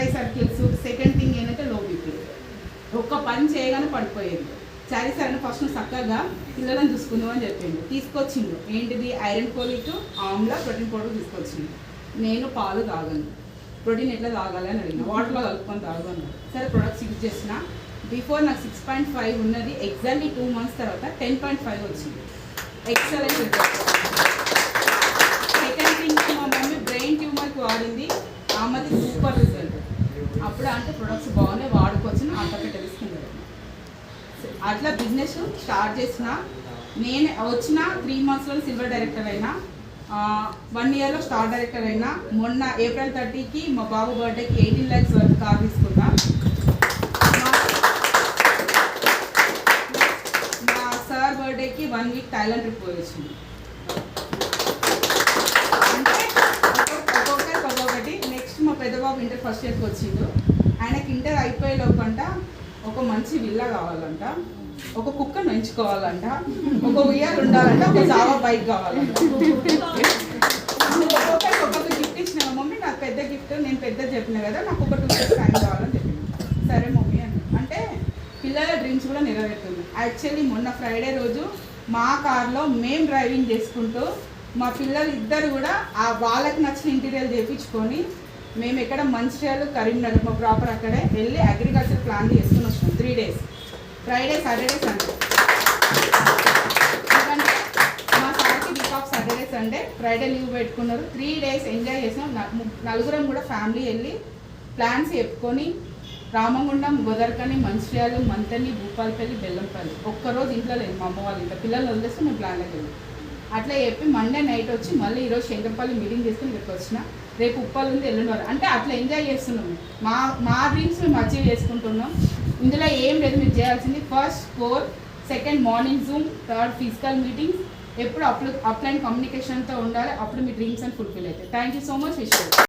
Dry circles second thing ఏంటంటే low BP ఒక్క పని చేయగానే పడిపోయేది. సరే సరే ఫస్ట్ చక్కగా పిల్లలను చూసుకుందాం అని చెప్పిండు. తీసుకొచ్చిండు. ఏంటిది? Iron polit Amla protein powder తీసుకొచ్చిండు. నేను పాలు తాగను. ప్రోటీన్ ఎట్లా తాగాలి అని అడిగిన. వాటర్లో కలుపుకొని తాగను. సరే ప్రొడక్ట్స్ యూజ్ చేసిన. బిఫోర్ నాకు సిక్స్ పాయింట్ ఫైవ్ ఉన్నది ఎగ్జాక్ట్లీ టూ మంత్స్ తర్వాత టెన్ పాయింట్ ఫైవ్ వచ్చింది. ఎక్సలెంట్ సెకండ్ థింగ్ మా మమ్మీ బ్రెయిన్ ట్యూమర్కి వాడింది. ఆమెది సూపర్ రిజల్ట్ అప్పుడు అంటే ప్రొడక్ట్స్ బాగున్నాయి వాడుకోవచ్చు అంతకంటే తీసుకుంటారు అట్లా బిజినెస్ స్టార్ట్ చేసిన నేను వచ్చిన త్రీ మంత్స్లో సిల్వర్ డైరెక్టర్ అయినా వన్ ఇయర్లో స్టార్ డైరెక్టర్ అయినా మొన్న ఏప్రిల్ థర్టీకి మా బాబు బర్త్డేకి ఎయిటీన్ ల్యాక్స్ వరకు కార్ తీసుకున్నా. మా- సార్ బర్త్డేకి వన్ వీక్ థాయిలాండ్ ట్రిప్ పోయింది అంటే ఒక్కొక్క- ఒక్కొక్కరికి ఒక్కొక్కటి నెక్స్ట్ మా పెద్ద బాబు ఇంటర్ ఫస్ట్ ఇయర్కి వచ్చిండు. ఆయనకి ఇంటర్ అయిపోయే లోపంట ఒక మంచి విల్లా కావాలంట. ఒక కుక్కను ఎంచుకోవాలంట. ఒక ఉయ్యాలు ఉండాలంట. ఒక జావా బైక్ కావాలంట. ఒక్కొక్కరికి ఒక్కొక్క గిఫ్ట్ ఇచ్చిన మమ్మీ నాకు పెద్ద గిఫ్ట్ నేను పెద్ద చెప్పిన కదా నాకు ఒక టూ ఇయర్స్ టైం కావాలని చెప్పింది సరే మమ్మీ అని. అంటే పిల్లల డ్రీమ్స్ కూడా నెరవేరుతుంది. యాక్చువల్లీ మొన్న ఫ్రైడే రోజు మా కార్లో మేము డ్రైవింగ్ చేసుకుంటూ మా పిల్లలు ఇద్దరు కూడా ఆ వాళ్ళకి నచ్చిన ఇంటీరియర్ చేయించుకొని మేము ఎక్కడ మంచిర్యాల కరీంనగర్ మా ప్రాపర్ అక్కడే వెళ్ళి అగ్రికల్చర్ ప్లాన్ చేసుకుని వచ్చినాం three days Friday Saturday Sunday ఎందుకంటే మా సార్కి week off Saturday Sunday Friday leave పెట్టుకున్నారు. త్రీ డేస్ ఎంజాయ్ చేసినాం. నలుగురం కూడా ఫ్యామిలీ వెళ్ళి ప్లాన్స్ చెప్పుకొని రామగుండం గోదర్కని మంచిర్యాలు మంతని భూపాలపల్లి బెల్లంపల్లి. ఒక్కరోజు ఇంట్లో లేదు మా అమ్మ వాళ్ళ ఇంట్లో. పిల్లలు వదిలేస్తే మేము ప్లాన్లోకి వెళ్ళాం. అట్లా చెప్పి మండే నైట్ వచ్చి మళ్ళీ ఈరోజు శంకరపల్లి మీటింగ్ చేసుకుని ఇక్కడికి వచ్చిన. రేపు ఉప్పాలు ఉంది ఎల్లుండి అంటే అట్లా ఎంజాయ్ చేస్తున్నాం మా మా డ్రీమ్స్ మేము అచీవ్ చేసుకుంటున్నాం. ఇందులో ఏం లేదు మీరు చేయాల్సింది first core second morning Zoom third physical meetings ఎప్పుడు అప్లు అప్లైన్ కమ్యూనికేషన్తో ఉండాలి అప్పుడు మీ డ్రీమ్స్ అని ఫుల్ఫిల్ అవుతాయి. థ్యాంక్ యూ సో మచ్ విషయం